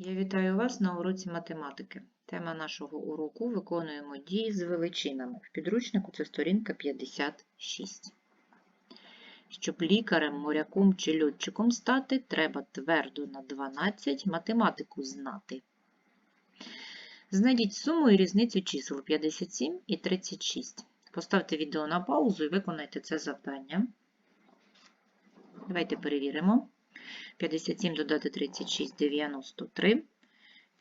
Я вітаю вас на уроці математики. Тема нашого уроку виконуємо дії з величинами. В підручнику це сторінка 56. Щоб лікарем, моряком чи льотчиком стати, треба твердо на 12 математику знати. Знайдіть суму і різницю чисел 57 і 36. Поставте відео на паузу і виконайте це завдання. Давайте перевіримо. 57 додати 36 – 93.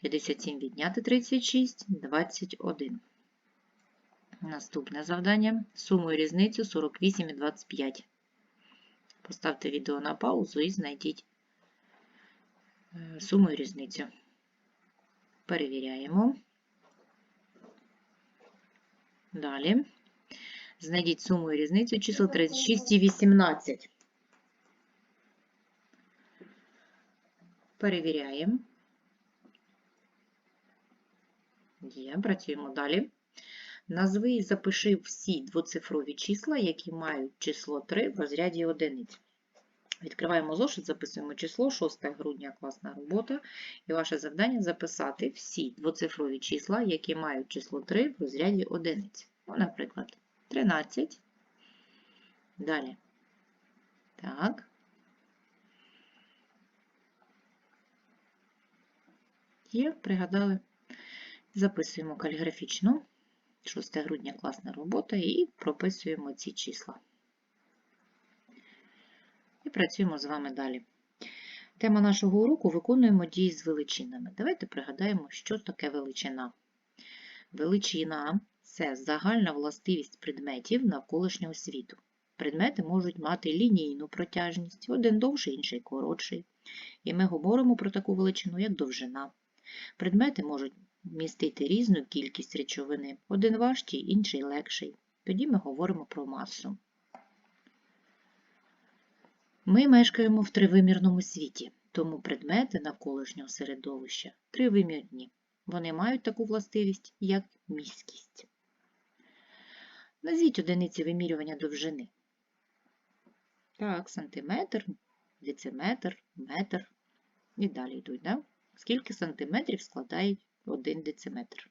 57 відняти 36 – 21. Наступне завдання. Суму і різницю 48 і 25. Поставте відео на паузу і знайдіть е, суму і різницю. Перевіряємо. Далі. Знайдіть суму і різницю чисел 36 і 18. Перевіряємо. Є, працюємо далі. Назви і запиши всі двоцифрові числа, які мають число 3 в розряді одиниць. Відкриваємо зошит, записуємо число 6 грудня класна робота. І ваше завдання записати всі двоцифрові числа, які мають число 3 в розряді одиниць. Ну, наприклад, 13. Далі. Так. Є, пригадали. Записуємо каліграфічно. 6 грудня класна робота і прописуємо ці числа. І працюємо з вами далі. Тема нашого уроку виконуємо дії з величинами. Давайте пригадаємо, що таке величина. Величина це загальна властивість предметів навколишнього світу. Предмети можуть мати лінійну протяжність, один довший, інший коротший. І ми говоримо про таку величину, як довжина. Предмети можуть містити різну кількість речовини, один важчий, інший легший. Тоді ми говоримо про масу. Ми мешкаємо в тривимірному світі, тому предмети навколишнього середовища тривимірні. Вони мають таку властивість, як міськість. Назвіть одиниці вимірювання довжини. Так, сантиметр, дециметр, метр. І далі йдуть, да? Скільки сантиметрів складає 1 дециметр?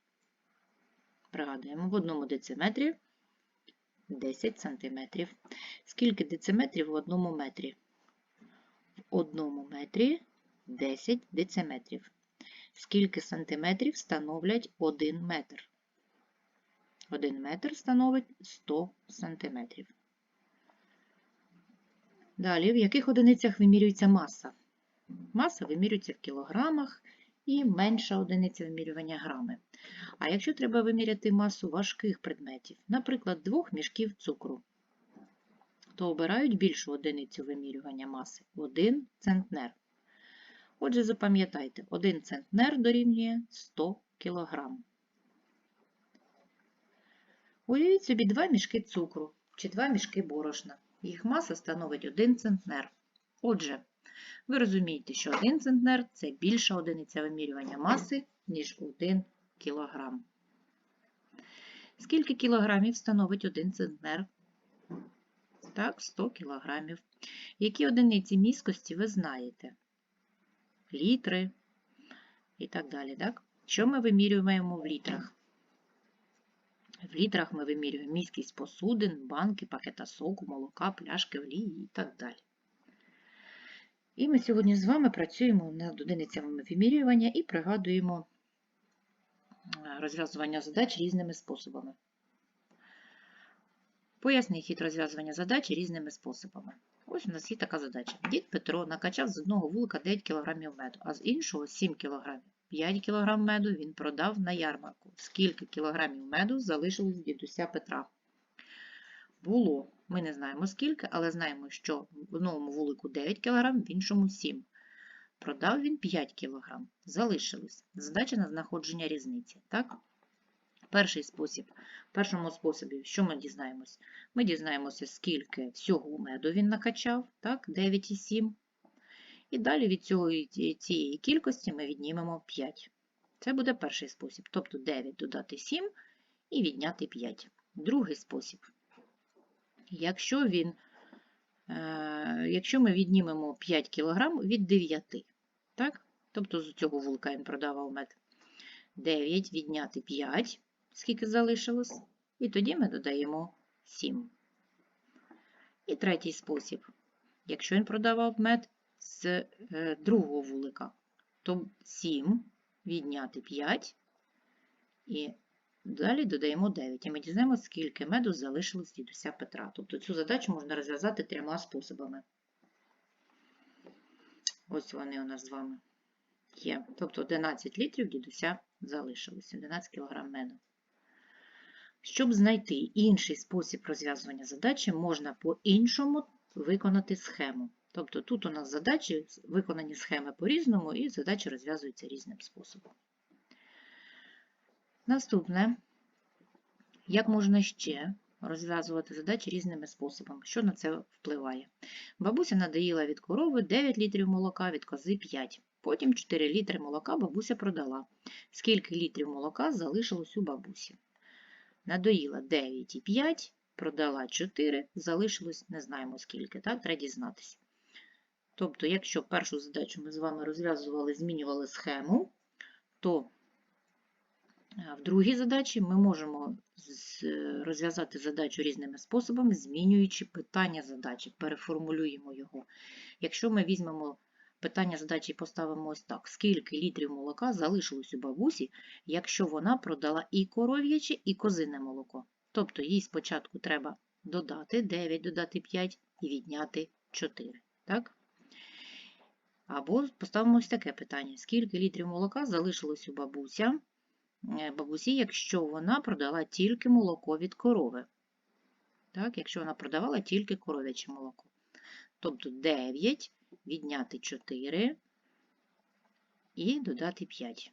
Пригадуємо, в одному дециметрі 10 сантиметрів. Скільки дециметрів в одному метрі? В одному метрі 10 дециметрів. Скільки сантиметрів становлять 1 метр? 1 метр становить 100 сантиметрів. Далі, в яких одиницях вимірюється маса? Маса вимірюється в кілограмах і менша одиниця вимірювання грами. А якщо треба виміряти масу важких предметів, наприклад, двох мішків цукру, то обирають більшу одиницю вимірювання маси 1 центнер. Отже, запам'ятайте, 1 центнер дорівнює 100 кг. Уявіть собі два мішки цукру чи два мішки борошна. Їх маса становить 1 центнер. Отже, ви розумієте, що 1 центнер – це більша одиниця вимірювання маси, ніж 1 кілограм. Скільки кілограмів становить 1 центнер? Так, 100 кілограмів. Які одиниці міськості ви знаєте? Літри і так далі. Так? Що ми вимірюємо в літрах? В літрах ми вимірюємо міськість посудин, банки, пакета соку, молока, пляшки, олії і так далі. І ми сьогодні з вами працюємо над одиницями вимірювання і пригадуємо розв'язування задач різними способами. Поясни хід розв'язування задач різними способами. Ось у нас є така задача. Дід Петро накачав з одного вулика 9 кг меду, а з іншого 7 кг. 5 кг меду він продав на ярмарку. Скільки кілограмів меду залишилось дідуся Петра? Було. Ми не знаємо скільки, але знаємо, що в одному вулику 9 кг, в іншому 7 Продав він 5 кг. Залишилось. Задача на знаходження різниці. Так? Перший спосіб. В першому способі, що ми дізнаємось? Ми дізнаємося, скільки всього меду він накачав, так, 9,7. І далі від цього, цієї кількості ми віднімемо 5. Це буде перший спосіб. Тобто 9 додати 7 і відняти 5. Другий спосіб. Якщо він, е, якщо ми віднімемо 5 кг від 9, так? Тобто з цього вулика він продавав мед. 9 відняти 5, скільки залишилось. І тоді ми додаємо 7. І третій спосіб. Якщо він продавав мед з е, другого вулика, то 7 відняти 5 і далі додаємо 9. І ми дізнаємося, скільки меду залишилось дідуся Петра. Тобто цю задачу можна розв'язати трьома способами. Ось вони у нас з вами є. Тобто 11 літрів дідуся залишилось, 11 кг меду. Щоб знайти інший спосіб розв'язування задачі, можна по-іншому виконати схему. Тобто тут у нас задачі виконані схеми по-різному, і задачі розв'язуються різним способом. Наступне, як можна ще розв'язувати задачі різними способами? Що на це впливає? Бабуся надоїла від корови 9 літрів молока, від кози 5. Потім 4 літри молока бабуся продала. Скільки літрів молока залишилось у бабусі? Надоїла 9,5, продала 4, залишилось не знаємо скільки, так? треба дізнатися. Тобто, якщо першу задачу ми з вами розв'язували, змінювали схему, то в другій задачі ми можемо розв'язати задачу різними способами, змінюючи питання задачі, переформулюємо його. Якщо ми візьмемо питання задачі і поставимо ось так: скільки літрів молока залишилось у бабусі, якщо вона продала і коров'яче, і козине молоко. Тобто їй спочатку треба додати 9, додати 5 і відняти 4. Так? Або поставимо ось таке питання: скільки літрів молока залишилось у бабуся, е, бабусі, якщо вона продала тільки молоко від корови. Так, Якщо вона продавала тільки коров'яче молоко. Тобто 9 відняти 4 і додати 5.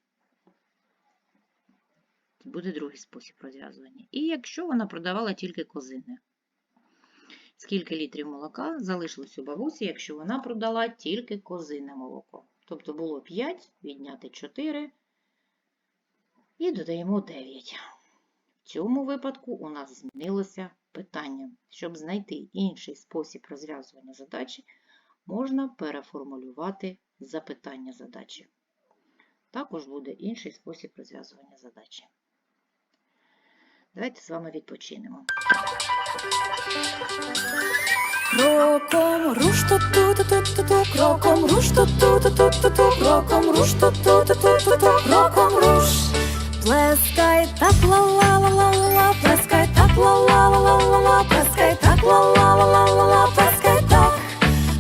Це буде другий спосіб розв'язування. І якщо вона продавала тільки козини. Скільки літрів молока залишилось у бабусі, якщо вона продала тільки козине молоко. Тобто було 5, відняти 4 і додаємо 9. В цьому випадку у нас змінилося питання. Щоб знайти інший спосіб розв'язування задачі, можна переформулювати запитання задачі. Також буде інший спосіб розв'язування задачі. Давайте з вами відпочинемо. Кроком руш ту ту ту ту кроком руш ту ту ту ту кроком руш ту ту ту ту кроком руш Плескай так ла ла ла ла ла ла плескай так ла ла ла ла ла ла плескай так ла ла ла ла ла ла плескай так.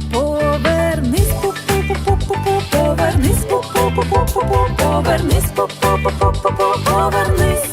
Повернись пу пу пу пу пу пу повернись пу пу пу пу пу пу повернись пу пу пу пу пу пу повернись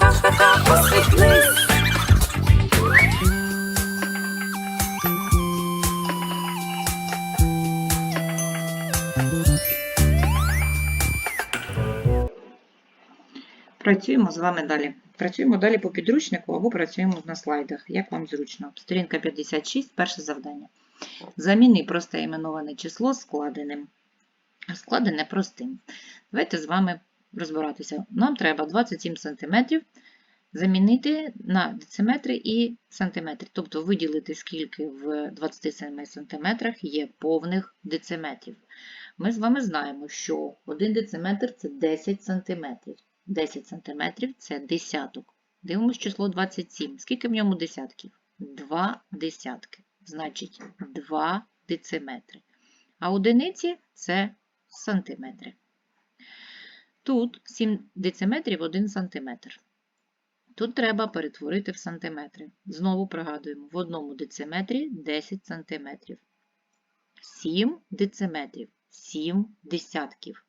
Працюємо з вами далі. Працюємо далі по підручнику або працюємо на слайдах, як вам зручно. Сторінка 56, перше завдання. Заміни просте іменоване число складеним. Складене простим. Давайте з вами розбиратися. Нам треба 27 см замінити на дециметри і сантиметри. Тобто виділити, скільки в 27 см є повних дециметрів. Ми з вами знаємо, що 1 дециметр це 10 см. 10 см це десяток. Дивимось число 27. Скільки в ньому десятків? Два десятки. значить 2 дециметри. А одиниці це сантиметри. Тут 7 дециметрів 1 сантиметр. Тут треба перетворити в сантиметри. Знову пригадуємо, в одному дециметрі 10 сантиметрів. 7 дециметрів, 7 десятків.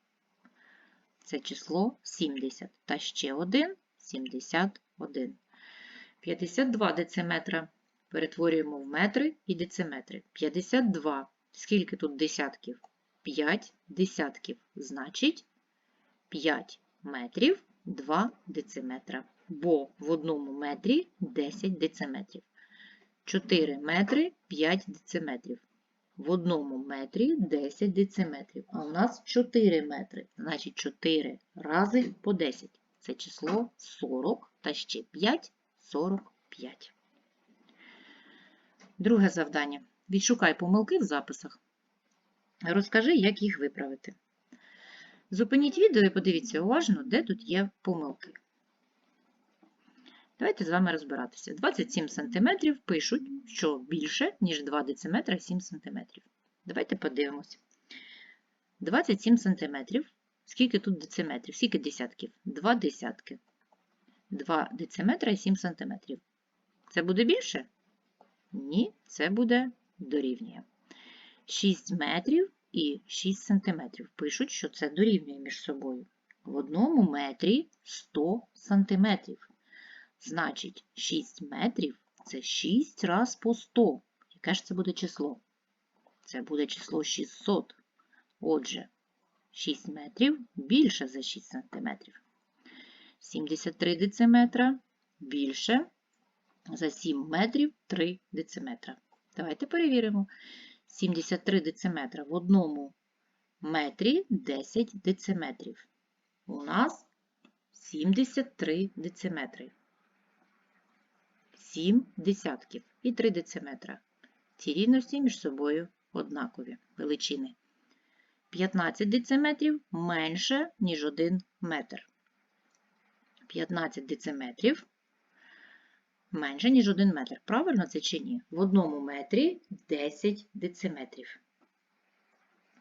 Це число 70. Та ще один 71. 52 дециметра перетворюємо в метри і дециметри. 52. Скільки тут десятків? 5 десятків. Значить 5 метрів 2 дециметра. Бо в одному метрі 10 дециметрів. 4 метри 5 дециметрів. В одному метрі 10 дециметрів. А у нас 4 метри. Значить 4 рази по 10. Це число 40 та ще 5 45. Друге завдання. Відшукай помилки в записах. Розкажи, як їх виправити. Зупиніть відео і подивіться уважно, де тут є помилки. Давайте з вами розбиратися. 27 см пишуть, що більше, ніж 2 дециметра 7 см. Давайте подивимося. 27 см. Скільки тут дециметрів? Скільки десятків? 2 десятки. 2 дециметра і 7 см. Це буде більше? Ні, це буде дорівнює. 6 метрів і 6 сантиметрів. Пишуть, що це дорівнює між собою. В одному метрі 100 сантиметрів. Значить, 6 метрів це 6 раз по 100. Яке ж це буде число? Це буде число 600. Отже, 6 метрів більше за 6 сантиметрів. 73 дециметра більше за 7 метрів 3 дециметра. Давайте перевіримо. 73 дециметра в одному метрі 10 дециметрів. У нас 73 дециметри. 7 десятків і 3 дециметра. Ці рівності між собою однакові величини. 15 дециметрів менше, ніж 1 метр. 15 дециметрів менше, ніж 1 метр. Правильно це чи ні? В одному метрі 10 дециметрів.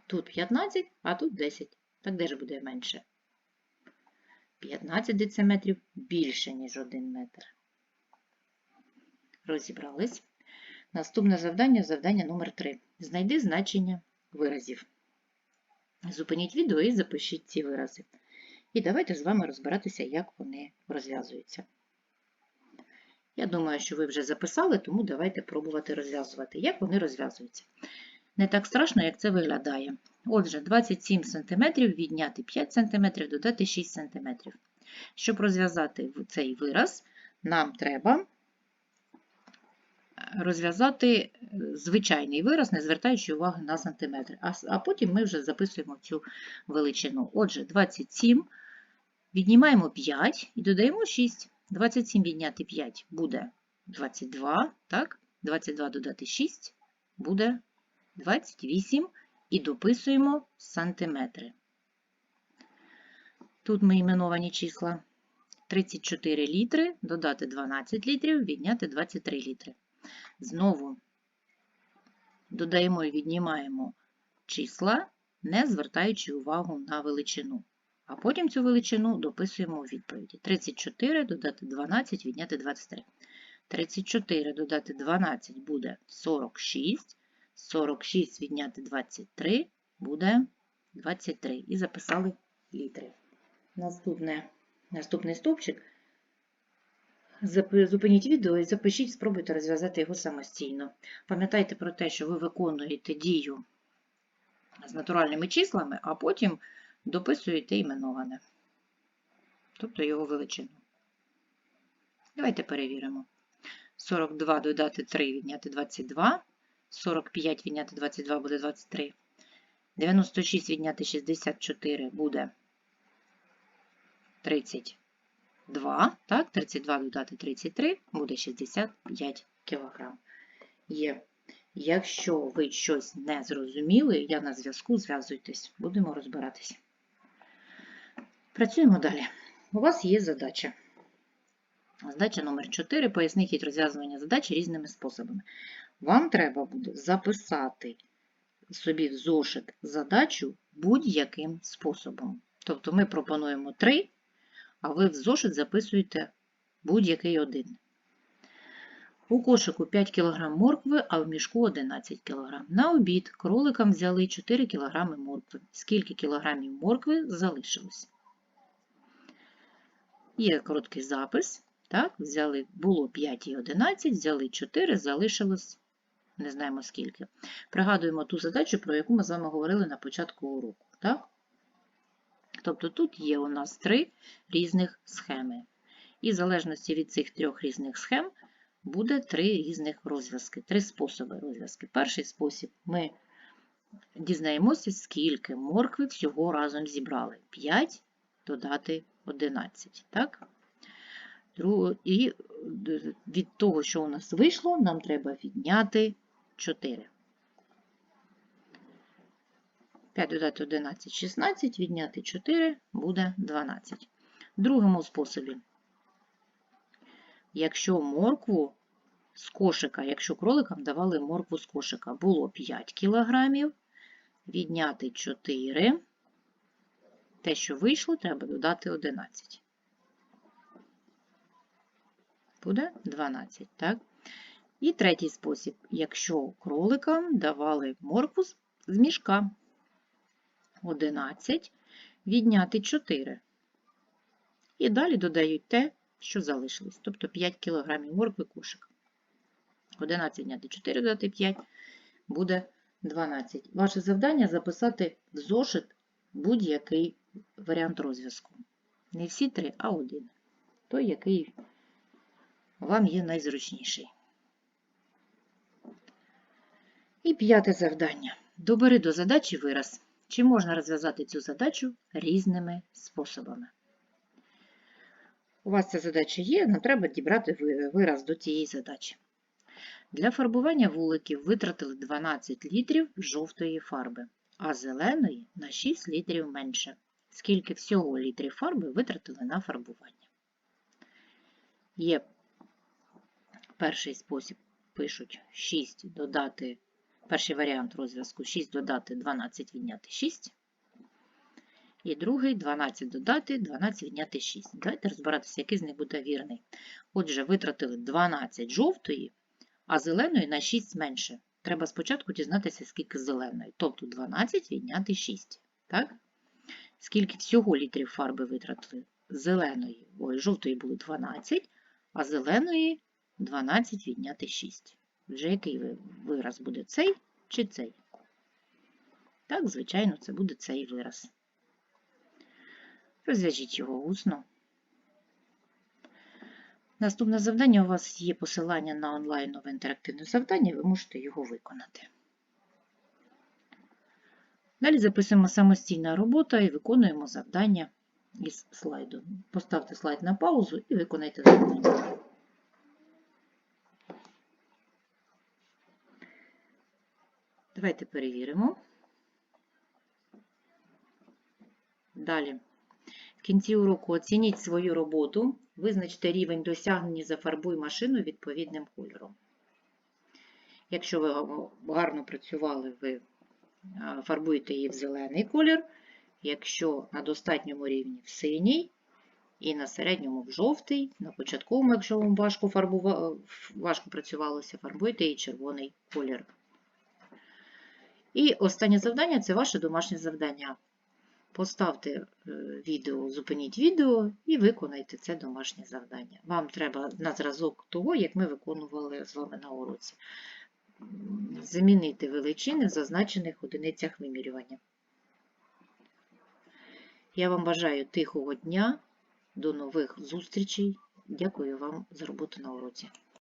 Тут 15, а тут 10. Так де ж буде менше? 15 дециметрів більше, ніж 1 метр. Розібрались. Наступне завдання завдання номер 3. Знайди значення виразів. Зупиніть відео і запишіть ці вирази. І давайте з вами розбиратися, як вони розв'язуються. Я думаю, що ви вже записали, тому давайте пробувати розв'язувати. Як вони розв'язуються? Не так страшно, як це виглядає. Отже, 27 см відняти 5 см, додати 6 см. Щоб розв'язати цей вираз, нам треба розв'язати звичайний вираз, не звертаючи уваги на сантиметри. А, а потім ми вже записуємо цю величину. Отже, 27 віднімаємо 5 і додаємо 6. 27 відняти 5 буде 22, так? 22 додати 6 буде 28 і дописуємо сантиметри. Тут ми іменовані числа 34 літри, додати 12 літрів, відняти 23 літри. Знову додаємо і віднімаємо числа, не звертаючи увагу на величину. А потім цю величину дописуємо у відповіді. 34 додати 12, відняти 23. 34 додати 12 буде 46. 46 відняти 23 буде 23. І записали літри. Наступне, наступний стовпчик. Зупиніть відео і запишіть, спробуйте розв'язати його самостійно. Пам'ятайте про те, що ви виконуєте дію з натуральними числами, а потім дописуєте іменоване, тобто його величину. Давайте перевіримо. 42 додати 3 відняти 22, 45 відняти 22 буде 23, 96 відняти 64 буде 32, так, 32 додати 33 буде 65 кг. Є. Якщо ви щось не зрозуміли, я на зв'язку, зв'язуйтесь, будемо розбиратися. Працюємо далі. У вас є задача. Задача номер 4. Поясни хід розв'язування задачі різними способами. вам треба буде записати собі в зошит задачу будь-яким способом. Тобто ми пропонуємо 3, а ви в зошит записуєте будь-який один. У кошику 5 кг моркви, а в мішку 11 кг. На обід кроликам взяли 4 кг моркви. Скільки кілограмів моркви залишилось? Є короткий запис. Так, взяли, було 5 і 11, взяли 4, залишилось не знаємо скільки. Пригадуємо ту задачу, про яку ми з вами говорили на початку уроку. Так? Тобто тут є у нас три різних схеми. І в залежності від цих трьох різних схем буде три різних розв'язки, три способи розв'язки. Перший спосіб ми дізнаємося, скільки моркви всього разом зібрали. 5 додати 11. Так? І від того, що у нас вийшло, нам треба відняти 4. 5 додати 11, 16, відняти 4 буде 12. В другому способі, якщо моркву з кошика, якщо кроликам давали моркву з кошика, було 5 кг, відняти 4, те, що вийшло, треба додати 11. Буде 12, так? І третій спосіб, якщо кроликам давали моркву з мішка 11, відняти 4. І далі додають те, що залишилось, тобто 5 кг моркви кошик. 11 відняти 4 додати 5 буде 12. Ваше завдання записати в зошит будь-який варіант розв'язку. Не всі три, а один. Той, який вам є найзручніший. І п'яте завдання. Добери до задачі вираз. Чи можна розв'язати цю задачу різними способами? У вас ця задача є, нам треба дібрати вираз до цієї задачі. Для фарбування вуликів витратили 12 літрів жовтої фарби, а зеленої на 6 літрів менше. Скільки всього літрів фарби витратили на фарбування? Є перший спосіб, пишуть 6 додати, перший варіант розв'язку 6 додати 12 відняти 6. І другий 12 додати, 12 відняти 6. Давайте розбиратися, який з них буде вірний. Отже, витратили 12 жовтої, а зеленої на 6 менше. Треба спочатку дізнатися, скільки зеленої. Тобто 12 відняти 6. Так? Скільки всього літрів фарби витратили? Зеленої, ой, жовтої було 12, а зеленої 12 відняти 6. Вже який вираз буде цей чи цей? Так, звичайно, це буде цей вираз. Розв'яжіть його усно. Наступне завдання у вас є посилання на онлайнове інтерактивне завдання, ви можете його виконати. Далі записуємо самостійна робота і виконуємо завдання із слайду. Поставте слайд на паузу і виконайте завдання. Давайте перевіримо. Далі. В кінці уроку оцініть свою роботу, визначте рівень досягнення, зафарбуй машину відповідним кольором. Якщо ви гарно працювали, ви фарбуєте її в зелений колір. Якщо на достатньому рівні в синій, і на середньому в жовтий, на початковому, якщо вам важко, фарбува... важко працювалося, фарбуйте її червоний колір. І останнє завдання це ваше домашнє завдання. Поставте е, відео, зупиніть відео і виконайте це домашнє завдання. Вам треба на зразок того, як ми виконували з вами на уроці. Замінити величини в зазначених одиницях вимірювання. Я вам бажаю тихого дня, до нових зустрічей. Дякую вам за роботу на уроці.